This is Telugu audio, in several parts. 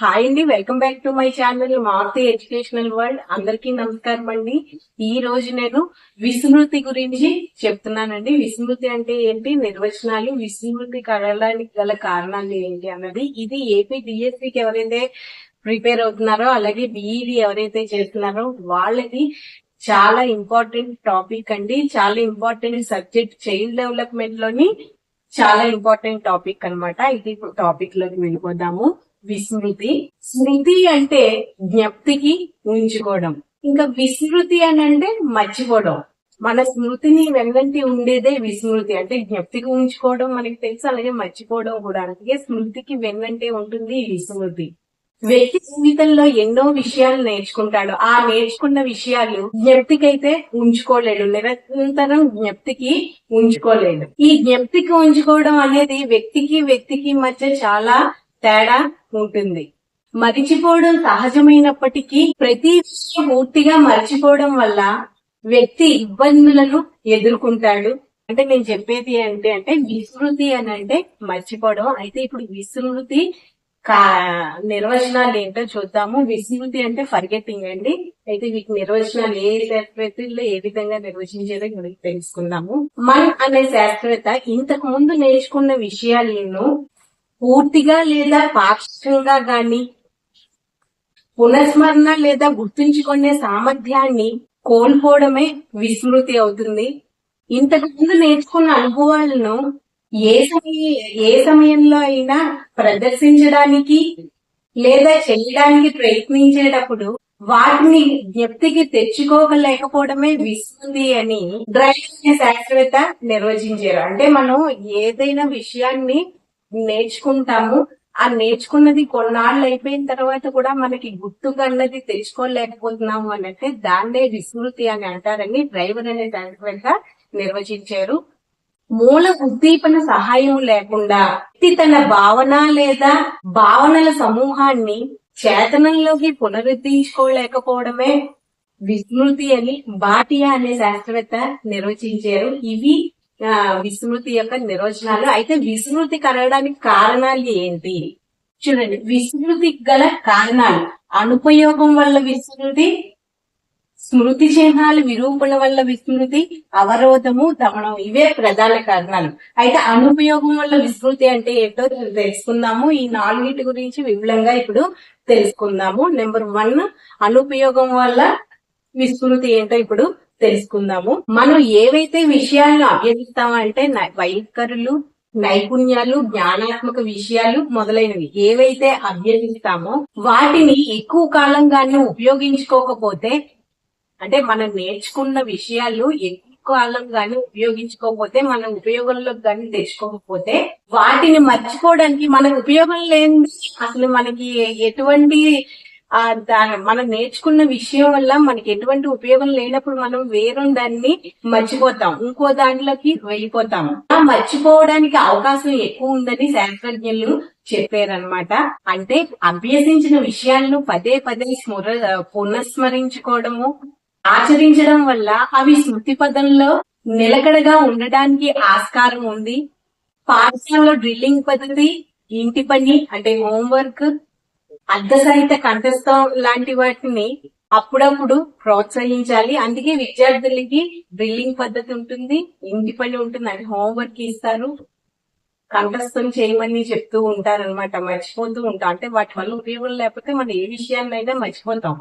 హాయ్ అండి welcome back to my channel Maruthi educational world. అందరికీ నమస్కారం అండి. ఈ రోజు నేను విస్మృతి గురించి చెప్తున్నానండి. విస్మృతి అంటే ఏంటి? నిర్వచనాలు. విస్మృతి కలడానికి గల కారణాలు ఏంటి అన్నది. ఇది ఏపీ డిఎస్సికి ఎవరైతే ప్రిపేర్ అవుతున్నారో అలాగే బిఈడి ఎవరైతే చేస్తున్నారో వాళ్ళకి చాలా ఇంపార్టెంట్ టాపిక్ అండి. చాలా ఇంపార్టెంట్ సబ్జెక్ట్ చైల్డ్ డెవలప్మెంట్లోని చాలా ఇంపార్టెంట్ టాపిక్ అన్నమాట. ఇది టాపిక్లోకి వెళ్ళిపోదాము. విస్మృతి. స్మృతి అంటే జ్ఞప్తికి ఉంచుకోవడం ఇంకా విస్మృతి అని అంటే మర్చిపోవడం. మన స్మృతిని వెన్నంటి ఉండేదే విస్మృతి. అంటే జ్ఞప్తికి ఉంచుకోవడం మనకి తెలుసు అలాగే మర్చిపోవడం కూడా. అందుకే స్మృతికి వెన్నంటే ఉంటుంది విస్మృతి. వ్యక్తి జీవితంలో ఎన్నో విషయాలు నేర్చుకుంటాడు. ఆ నేర్చుకున్న విషయాలు జ్ఞప్తికైతే ఉంచుకోలేడు. నిరంతరం జ్ఞప్తికి ఉంచుకోలేడు. ఈ జ్ఞప్తికి ఉంచుకోవడం అనేది వ్యక్తికి వ్యక్తికి మధ్య చాలా తేడా ఉంటుంది. మరిచిపోవడం సహజమైనప్పటికీ ప్రతి విషయం పూర్తిగా మర్చిపోవడం వల్ల వ్యక్తి ఇబ్బందులను ఎదుర్కొంటాడు. అంటే నేను చెప్పేది ఏంటి అంటే విస్మృతి అని అంటే మర్చిపోవడం. అయితే ఇప్పుడు విస్మృతి కా- నిర్వచనాలు ఏంటో చూద్దాము. విస్మృతి అంటే ఫర్గెటింగ్ అండి. అయితే వీటి నిర్వచనాలు ఏ శాస్త్రవేత్తలు ఏ విధంగా నిర్వచించారో తెలుసుకుందాము. మన్ అనే శాస్త్రవేత్త ఇంతకు ముందు నేర్చుకున్న విషయాలను పూర్తిగా లేదా పాక్షికంగా గాని పునఃస్మరణ లేదా గుర్తుంచుకునే సామర్థ్యాన్ని కోల్పోవడమే విస్మృతి అవుతుంది. ఇంతకు ముందు నేర్చుకున్న అనుభవాలను ఏ సమయ ఏ సమయంలో అయినా ప్రదర్శించడానికి లేదా చేయడానికి ప్రయత్నించేటప్పుడు వాటిని జ్ఞప్తికి తెచ్చుకోగలేకపోవడమే విస్తుంది అని డ్రైవింగ్ శాస్త్రవేత్త నిర్వచించారు. అంటే మనం ఏదైనా విషయాన్ని నేర్చుకుంటాము. ఆ నేర్చుకున్నది కొన్నాళ్ళు అయిపోయిన తర్వాత కూడా మనకి గుర్తుగా అన్నది తెలుసుకోలేకపోతున్నాము అని అంటే దాన్నే విస్మృతి అని అంటారని డ్రైవర్ అనే శాస్త్రవేత్త నిర్వచించారు. మూల ఉద్దీపన సహాయం లేకుండా వ్యక్తి తన భావన లేదా భావనల సమూహాన్ని చేతనంలోకి పునరుద్ధరించుకోలేకపోవడమే విస్మృతి అని బాటియా అనే శాస్త్రవేత్త నిర్వచించారు. ఇవి విస్మృతి యొక్క నిర్వచనాలు. అయితే విస్మృతి కలగడానికి కారణాలు ఏంటి? చూడండి విస్మృతి గల కారణాలు. అనుపయోగం వల్ల విస్మృతి స్మృతి చిహ్నాలు విరూపణ వల్ల విస్మృతి అవరోధము దమనం ఇవే ప్రధాన కారణాలు. అయితే అనుపయోగం వల్ల విస్మృతి అంటే ఏంటో తెలుసుకుందాము. ఈ నాలుగిటి గురించి విపులంగా ఇప్పుడు తెలుసుకుందాము. నెంబర్ వన్ అనుపయోగం వల్ల విస్మృతి ఏంటో ఇప్పుడు తెలుసుకుందాము. మనం ఏవైతే విషయాలను అభ్యసిస్తామంటే అంటే వైఖరులు నైపుణ్యాలు జ్ఞానాత్మక విషయాలు మొదలైనవి ఏవైతే అభ్యసిస్తామో వాటిని ఎక్కువ కాలం గాని ఉపయోగించుకోకపోతే అంటే మనం నేర్చుకున్న విషయాలు ఎక్కువ కాలం గాని ఉపయోగించుకోకపోతే మనం ఉపయోగంలోకి గాని తెచ్చుకోకపోతే వాటిని మర్చిపోవడానికి మనకు ఉపయోగం లేని అసలు మనకి ఎటువంటి మనం నేర్చుకున్న విషయం వల్ల మనకి ఎటువంటి ఉపయోగం లేనప్పుడు మనం వేరే దాన్ని మర్చిపోతాం. ఇంకో దాంట్లోకి వెళ్ళిపోతాం. ఆ మర్చిపోవడానికి అవకాశం ఎక్కువ ఉందని శాస్త్రజ్ఞులు చెప్పారనమాట అంటే అభ్యసించిన విషయాలను పదే పదే స్మర పునఃస్మరించుకోవడము ఆచరించడం వల్ల అవి స్మృతి పదంలో నిలకడగా ఉండడానికి ఆస్కారం ఉంది. పాఠశాలలో డ్రిల్లింగ్ పద్ధతి ఇంటి పని అంటే హోంవర్క్ అర్ధసహిత కంఠస్థం లాంటి వాటిని అప్పుడప్పుడు ప్రోత్సహించాలి. అందుకే విద్యార్థులకి డ్రిల్లింగ్ పద్ధతి ఉంటుంది. ఇంటి పని ఉంటుంది. అంటే హోంవర్క్ ఇస్తారు. కంఠస్థం చేయమని చెప్తూ ఉంటారన్నమాట. మర్చిపోతూ ఉంటాం. అంటే వాటి వల్ల ఉపయోగం లేకపోతే మనం ఏ విషయాన్నైనా మర్చిపోతాం.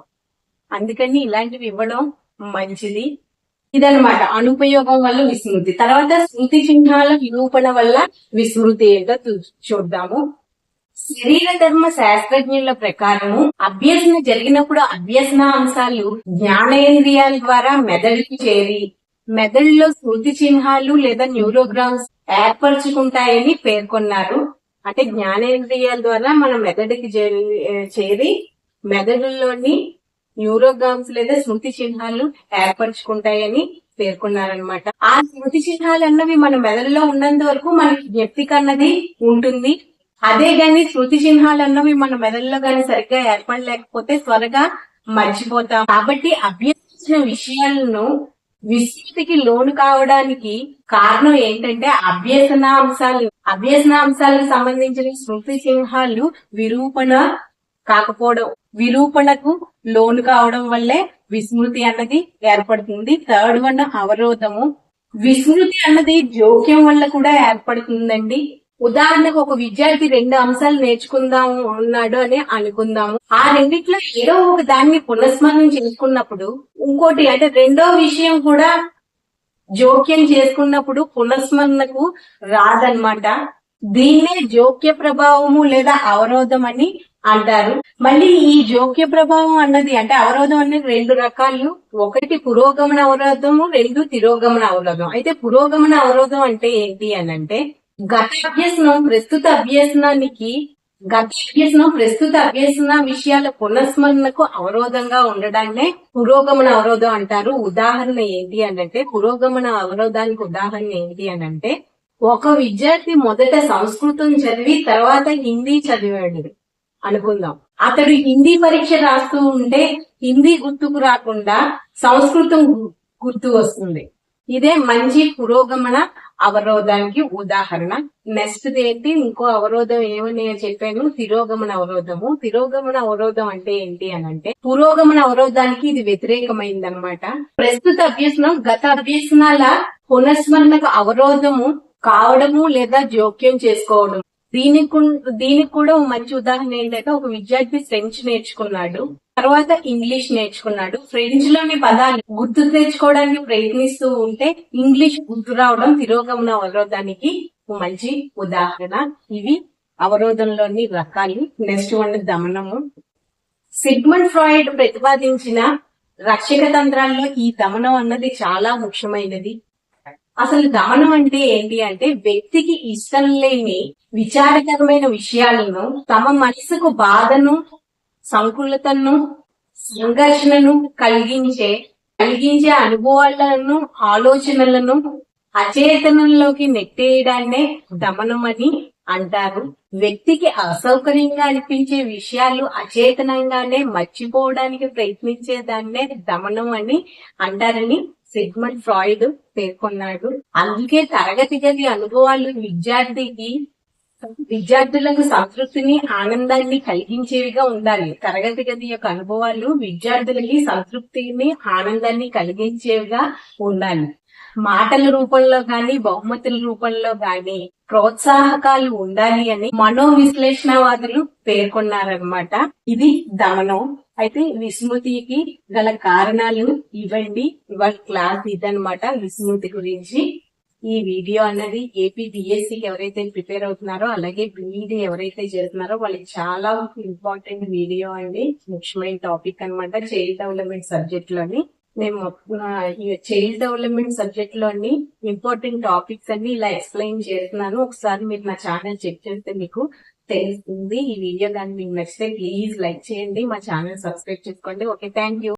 అందుకని ఇలాంటివి ఇవ్వడం మంచిది. ఇదనమాట అనుపయోగం వల్ల విస్మృతి. తర్వాత స్మృతి చిహ్నాల నిరూపణ వల్ల విస్మృతి ఏంటో చూ- చూద్దాము. శరీర ధర్మ శాస్త్రజ్ఞుల ప్రకారము అభ్యసన జరిగినప్పుడు అభ్యసన అంశాలు జ్ఞానేంద్రియాల ద్వారా మెదడుకు చేరి మెదడులో స్మృతి చిహ్నాలు లేదా న్యూరోగ్రామ్స్ ఏర్పరచుకుంటాయని పేర్కొన్నారు. అంటే జ్ఞానేంద్రియాల ద్వారా మన మెదడుకి చేరి- చేరి మెదడులోని న్యూరోగ్రామ్స్ లేదా స్మృతి చిహ్నాలు ఏర్పరచుకుంటాయని పేర్కొన్నారనమాట ఆ స్మృతి చిహ్నాలు అన్నవి మన మెదడులో ఉన్నంత వరకు మనకి జ్ఞప్తికన్నది ఉంటుంది. అదే గాని శృతి చిహ్నాలు అన్నవి మన మెదడులో గాని సరిగ్గా ఏర్పడలేకపోతే త్వరగా మర్చిపోతాం. కాబట్టి అభ్యసించిన విషయాలను విస్మృతికి లోను కావడానికి కారణం ఏంటంటే అభ్యసనాంశాలు అభ్యసనాంశాలకు సంబంధించిన స్మృతి చిహ్నాలు విరూపణ కాకపోవడం విరూపణకు లోను కావడం వల్లే విస్మృతి అన్నది ఏర్పడుతుంది. థర్డ్ వన్ అవరోధము. విస్మృతి అన్నది జోక్యం వల్ల కూడా ఏర్పడుతుందండి. ఉదాహరణకు ఒక విద్యార్థి రెండు అంశాలు నేర్చుకుందాం ఉన్నాడు అని అనుకుందాము. ఆ రెండిట్లో ఏదో ఒక దాన్ని పునఃస్మరణం చేసుకున్నప్పుడు ఇంకోటి అంటే రెండో విషయం కూడా జోక్యం చేసుకున్నప్పుడు పునఃస్మరణకు రాదన్నమాట. దీన్నే జోక్య ప్రభావము లేదా అవరోధం అని అంటారు. మళ్ళీ ఈ జోక్య ప్రభావం అన్నది అంటే అవరోధం అనేది రెండు రకాలు. ఒకటి పురోగమన అవరోధము రెండు తిరోగమన అవరోధం. అయితే పురోగమన అవరోధం అంటే ఏంటి అని అంటే గత అభ్యసనం ప్రస్తుత అభ్యసనానికి గత అభ్యసనం ప్రస్తుత అభ్యసన విషయాల పునఃస్మరణకు అవరోధంగా ఉండడాన్నే పురోగమన అవరోధం అంటారు. ఉదాహరణ ఏంటి అనంటే అంటే పురోగమన అవరోధానికి ఉదాహరణ ఏంటి అని అంటే ఒక విద్యార్థి మొదట సంస్కృతం చదివి తర్వాత హిందీ చదివాడు అనుకుందాం. అతడు హిందీ పరీక్ష రాస్తూ ఉంటే హిందీ గుర్తుకు రాకుండా సంస్కృతం గుర్తు వస్తుంది. ఇదే మంచి పురోగమన అవరోధానికి ఉదాహరణ. నెక్స్ట్ ఏంటి? ఇంకో అవరోధం ఏమని చెప్పాను? తిరోగమన అవరోధము. తిరోగమన అవరోధం అంటే ఏంటి అని అంటే పురోగమన అవరోధానికి ఇది వ్యతిరేకమైంది అనమాట ప్రస్తుత అభ్యసనం గత అభ్యసనాల పునఃస్మరణకు అవరోధము కావడము లేదా జోక్యం చేసుకోవడం దీనికి దీనికి కూడా మంచి ఉదాహరణ ఏంటంటే ఒక విద్యార్థి ఫ్రెంచ్ నేర్చుకున్నాడు. తర్వాత ఇంగ్లీష్ నేర్చుకున్నాడు. ఫ్రెంచ్లోని పదాలు గుర్తు తెచ్చుకోవడానికి ప్రయత్నిస్తూ ఉంటే ఇంగ్లీష్ గుర్తు రావడం తిరోగమన అవరోధానికి మంచి ఉదాహరణ. ఇవి అవరోధంలోని రకాలు. నెక్స్ట్ వన్ దమనము. సిగ్మండ్ ఫ్రాయిడ్ ప్రతిపాదించిన రక్షక తంత్రాల్లో ఈ దమనం అన్నది చాలా ముఖ్యమైనది. అసలు దమనం అంటే ఏంటి అంటే వ్యక్తికి ఇష్టం లేని విచారకరమైన విషయాలను తమ మనసుకు బాధను సంకులతను సంఘర్షణను కలిగించే కలిగించే అనుభవాలను ఆలోచనలను అచేతనంలోకి నెట్టేయడాన్నే దమనం అని అంటారు. వ్యక్తికి అసౌకర్యంగా అనిపించే విషయాలు అచేతనంగానే మర్చిపోవడానికి ప్రయత్నించే దాన్నే దమనం అని అంటారని సిగ్మండ్ ఫ్రాయిడ్ పేర్కొన్నాడు. అందుకే తరగతి గది అనుభవాలు విద్యార్థికి విద్యార్థులకు సంతృప్తిని ఆనందాన్ని కలిగించేవిగా ఉండాలి. తరగతి గది యొక్క అనుభవాలు విద్యార్థులకి సంతృప్తిని ఆనందాన్ని కలిగించేవిగా ఉండాలి. మాటల రూపంలో గాని బహుమతుల రూపంలో గాని ప్రోత్సాహకాలు ఉండాలి అని మనో విశ్లేషణవాదులు పేర్కొన్నారనమాట ఇది దమనం. అయితే విస్మృతికి గల కారణాలు ఇవ్వండి. ఇవాళ క్లాస్ ఇదనమాట విస్మృతి గురించి. ఈ వీడియో అన్నది ఏపీ బిఎస్సికి ఎవరైతే ప్రిపేర్ అవుతున్నారో అలాగే బీఈడి ఎవరైతే చేస్తున్నారో వాళ్ళకి చాలా ఇంపార్టెంట్ వీడియో అండి. ముఖ్యమైన టాపిక్ అన్నమాట చైల్డ్ డెవలప్మెంట్ సబ్జెక్ట్లోని మేము ఈ చైల్డ్ డెవలప్మెంట్ సబ్జెక్ట్లోని ఇంపార్టెంట్ టాపిక్స్ అన్ని ఇలా ఎక్స్ప్లెయిన్ చేస్తున్నాను. ఒకసారి మీరు నా ఛానల్ చెక్ చేస్తే మీకు తెలుస్తుంది. ఈ వీడియో కానీ మీకు నచ్చితే ప్లీజ్ లైక్ చేయండి. మా ఛానల్ సబ్స్క్రైబ్ చేసుకోండి. Okay thank you